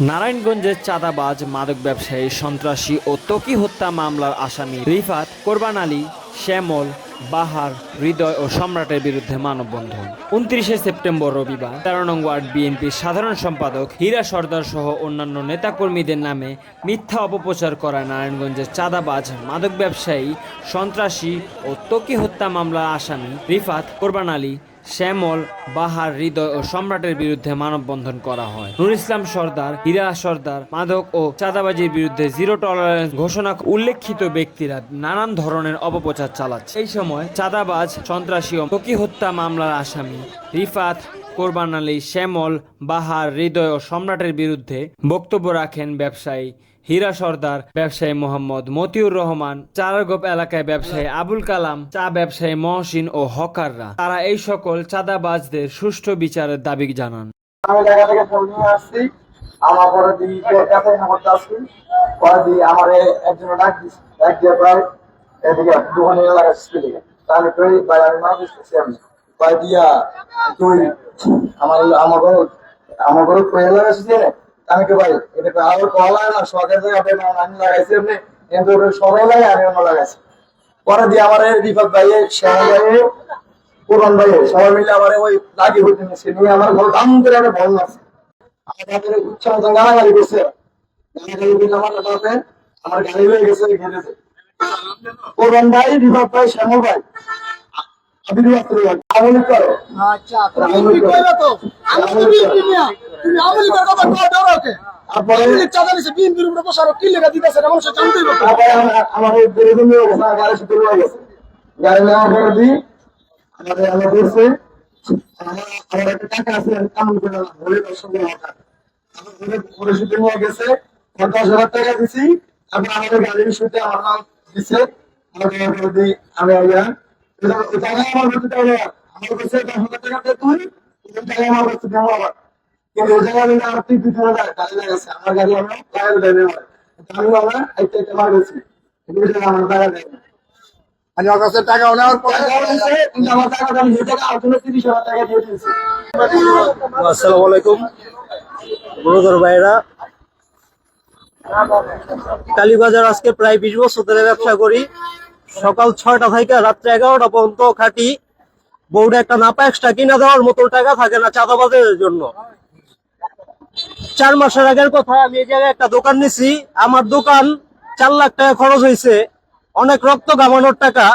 নারায়ণগঞ্জের চাঁদাবাজ, মাদক ব্যবসায়ী, সন্ত্রাসী ও তকি হত্যা মামলার আসামি রিফাত, কোরবান আলী, শ্যামল, বাহার হৃদয় ও সম্রাটের বিরুদ্ধে মানববন্ধন। উনত্রিশে সেপ্টেম্বর রবিবার, তেরো নং ওয়ার্ড বিএনপির সাধারণ সম্পাদক হীরা সর্দার সহ অন্যান্য নেতাকর্মীদের নামে মিথ্যা অপপ্রচার করা নারায়ণগঞ্জের চাঁদাবাজ, মাদক ব্যবসায়ী, সন্ত্রাসী ও তকি হত্যা মামলার আসামি রিফাত, কোরবান আলী, শ্যামল, বাহার হৃদয় ও সম্রাটের বিরুদ্ধে মানববন্ধন করা হয়। নুর ইসলাম সর্দার, হীরা সর্দার, মাদক ও চাঁদাবাজির বিরুদ্ধে জিরো টলারেন্স ঘোষণা উল্লেখিত ব্যক্তিরা নানান ধরনের অপপ্রচার চালাচ্ছে। এই সময় চাঁদাবাজ সন্ত্রাসী ও হত্যা মামলার আসামি। রিফাত, কোরবান আলী, শ্যামল, বাহার, হৃদয় ও সম্রাটের বিরুদ্ধে বক্তব্য রাখেন ব্যবসায়ী হীরা সর্দার, ব্যবসায়ী মোহাম্মদ মতিউর রহমান, চারাগোপ এলাকায় ব্যবসায়ী আবুল কালাম, চা ব্যবসায়ী মহসিন ও হকাররা। তারা এই সকল চাঁদাবাজদের সুষ্ঠু বিচারের দাবি জানান। আমি জায়গা থেকে ফোন নিয়ে আসছি। আমার পরে করতে আসছি পরে আমার একজন ডাক এদিকে দিকে তুই ভাই, আমি দিচ্ছি আমি পরে দিয়া তুই আমার আমার ঘর আমার আমি কে ভাই, এটা আর কল না জায়গাতে আমি লাগাইছি এমনি কিন্তু সবাই লাগে আমি অন্য লাগাইছি। পরে দিয়ে আমার রিফাত ভাই শ্যাম ভাই কোরআন ভাই সবাই মিলে আমার ওই লাগি হইতে নিচ্ছে নিয়ে আমার ঘর দাম করে আমি বল আছে। আমাদের উচ্চ মতন গালাগালি করছে। গালাগালি করে আমার আমার গাড়ি হয়ে গেছে, ঘেরেছে। কোরআন ভাই রিভাব ভাই শ্যামল ভাই। আমলি করো। আচ্ছা তুমি কি তো আমি তো তুমি আমলি করার কথা কও দাও ওকে তারপরে চাঁদা নিছে বিএনপির উপরে বসারো কি লেখা দিতেছে এটা মানুষ জানতেই পারতো তারপরে আমার- আমার এই বেরোদিন নিয়ে গাড়ি শুধু গেছে গাড়ি নেওয়ার পরে দিই আমাদের আমার করছে আমার আমার একটা টাকা আছে আমি করে ভরে দশ সঙ্গে টাকা আমার ঘরে ঘরে শুধু নিয়ে গেছে। আমার হাজার টাকা দিছি। তারপর আমাদের গাড়ির শুতে আমার আমার গাড়ি আমি আইয়া টাকা আমার কাছে দশ হাজার টাকা দে তুই ওই টাকা আমার কাছে দেবো আবার কিন্তু ওই জায়গায় আমি আর তুই দুটো হাজার গাড়ি লাগাইছে আমার গাড়ি আমার টায়ার দেবে আমার আমি আমরা একটা একটা মার গেছি। ওই জায়গায় আমার টাকা দেবে না। ওর কাছে টাকা নেওয়ার পরে কিন্তু আমার টাকাটা আমি টাকা আর কোনো তিরিশ হাজার টাকা দিয়ে দিয়েছি আসসালামু আলাইকুম। ব্রদর ভাইরা কালীবাজার আজকে প্রায় বিশ বছর ধরে ব্যবসা করি। সকাল ছয়টা থেকে রাত্রে এগারোটা পর্যন্ত খাটি। বউটা একটা নাপা এক্সট্রা কিনা দেওয়ার মতো টাকা থাকে না চাঁদাবাজের জন্য। চার মাসের আগের কথা আমি এই জায়গায় একটা দোকান নিছি। আমার দোকান চার লাখ টাকা খরচ হয়েছে অনেক রক্ত গামানোর টাকা।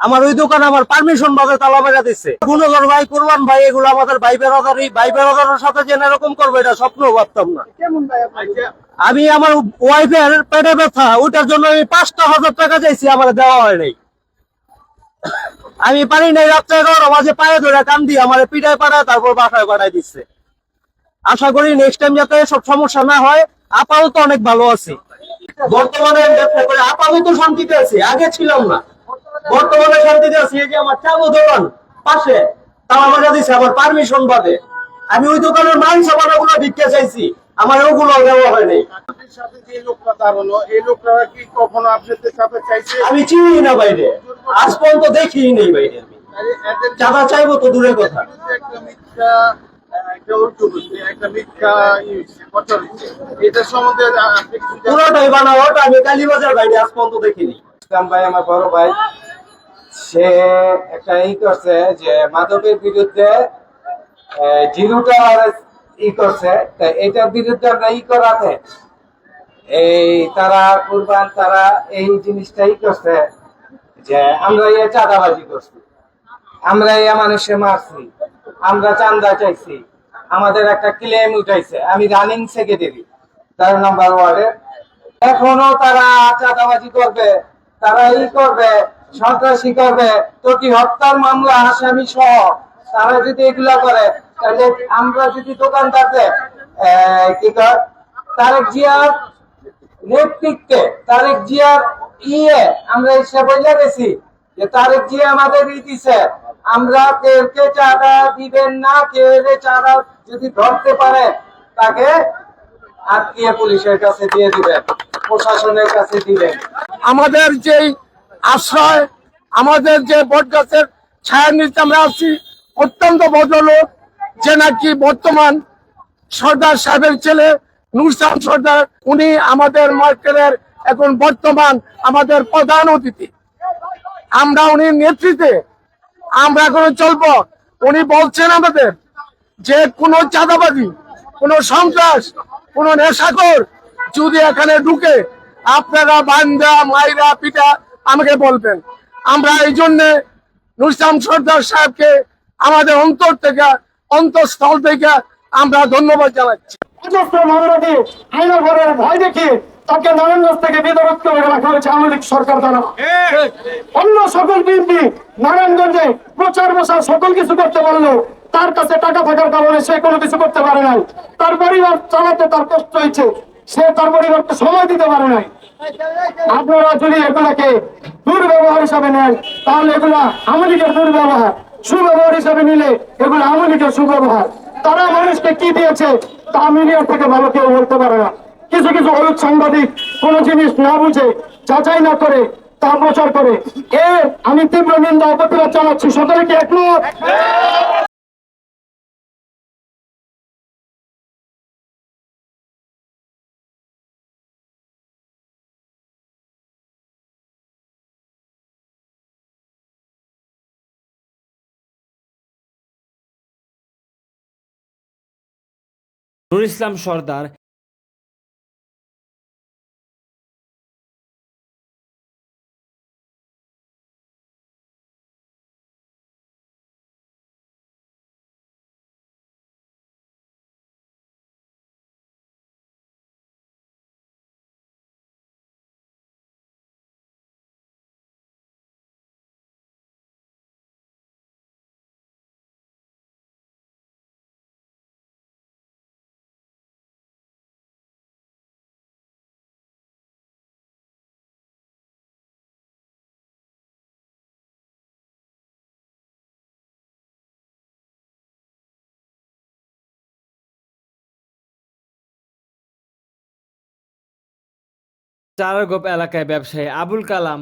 আমার ওই দোকান আমার পারমিশন ভাবে তালা মেরা দিচ্ছে গুণধর ভাই কুরবান ভাই এগুলো আমাদের ভাই বেড়াদারি ভাই বেড়াদারের সাথে যে এরকম করবে এটা স্বপ্ন ভাবতাম না। কেমন আমি আমার ওয়াইফের পেটে ব্যথা ওইটার জন্য আমি পাঁচটা হাজার টাকা চাইছি আমার দেওয়া হয় নাই। আমি পারি নাই রাত্রে এগারো মাঝে পায়ে ধরে কান দিয়ে আমার পিঠায় পাঠায় তারপর বাসায় পাঠায় দিচ্ছে আশা করি নেক্সট টাইম যাতে সব সমস্যা না হয় আপাতত অনেক ভালো আছি। বর্তমানে আমি ব্যবসা করে আপাতত শান্তিতে আছি আগে ছিলাম না। বর্তমানে শান্তিতে আছি এই যে আমার চাবো দোকান? পাশে। তালা মারা দিছে আমার পারমিশন বাদে। আমি ওই দোকানের মাল সাবানা গুলো ভিক্ষা চাইছি। আমার ওগুলো দেওয়া হয়নি আমি চিনি না বাইরে। আজ পর্যন্ত দেখিনি নেই বাইরে চাঁদা চাইব তো দূরের কথা। বিরুদ্ধে মিথ্যা একটা অভিযোগ হচ্ছে, একটা মিথ্যা ই হচ্ছে, কথা হচ্ছে। এটার সম্বন্ধে আপনি পুরোটাই বানাওয়াট আমি কালীবাজার বাইরে আজ পর্যন্ত দেখিনি। ইসলাম ভাই আমার বড় ভাই সে একটা ই করছে যে মাদকের বিরুদ্ধে ই করছে। এটার বিরুদ্ধে আমরা ই করাতে এই তারা কুরবান, তারা এই জিনিসটা ই করছে যে আমরা ইয়ে চাঁদাবাজি করছি। আমরা মানুষে মারছি। আমরা চান্দা চাইছি। আমাদের একটা ক্লেম উঠাইছে। আমি রানিং সেক্রেটারি তার নাম্বার ওয়ার্ডে এখনও তারা চাঁদাবাজি করবে। তারা ই করবে। সন্ত্রাসী করবে তোটি হত্যার মামলা আসামি সহ তারা যদি এগুলা করে তাহলে আমরা যদি দোকানদারদের আহ, কি কর তারেক জিয়ার নেতৃত্বে তারেক জিয়ার ইয়ে আমরা হিসাব বলে গেছি যে তারেক জিয়া আমাদের ই আমরা কেউকে চাঁদা দিবেন না কেউ চাঁদা যদি ধরতে পারে তাকে আত্মীয় পুলিশের কাছে দিয়ে দিবেন প্রশাসনের কাছে দিবেন। আমাদের যেই আশ্রয়, আমাদের যে বট গাছের ছায়া নিতে আমরা আছি, অত্যন্ত ভদ্রলোক, যে নাকি বর্তমান সর্দার সাহেবের ছেলে, নুরসান সর্দার, উনি আমাদের মার্কেটের এখন বর্তমান আমাদের প্রধান অতিথি। আমরা উনি নেতৃত্বে, আমরা এখন চলবো। উনি বলছেন আমাদের যে কোনো চাঁদাবাজি, কোনো সন্ত্রাস, কোনো নেশাখোর যদি এখানে ঢুকে, আপনারা বান্দা, মাইরা, পিটা আমাকে বলবেন। আমরা এই জন্যে নুরসাম সর্দার সাহেবকে আমাদের অন্তর থেকে, অন্তঃস্থল থেকে আমরা ধন্যবাদ জানাচ্ছি। ভয় দেখে তাকে নারায়ণগঞ্জ থেকে বেদরত করে রাখা হয়েছে আওয়ামী লীগ সরকার দ্বারা। অন্য সকল বিএনপি নারায়ণগঞ্জে প্রচার বসার সকল কিছু করতে পারল, তার কাছে টাকা থাকার কারণে সে কোনো কিছু করতে পারে নাই। তার পরিবার চালাতে তার কষ্ট হয়েছে, সে তার পরিবারকে সময় দিতে পারে নাই। আপনারা যদি এগুলাকে দুর্ব্যবহার হিসাবে নেন, তাহলে এগুলা আমলিকের দুর্ব্যবহার। সুব্যবহার হিসাবে নিলে এগুলো আমলিকের সুব্যবহার। তারা মানুষকে কি দিয়েছে, তা মিডিয়ার থেকে ভালো কেউ বলতে পারে না। কিছু কিছু হলুদ সাংবাদিক কোনো জিনিস না বুঝে, যাচাই না করে, তা প্রচার করে। এ, আমি তীব্র নিন্দা ও চালাচ্ছি সকলে কি নুর ইসলাম সর্দার চারাগোপ এলাকায় ব্যবসায়ী আবুল কালাম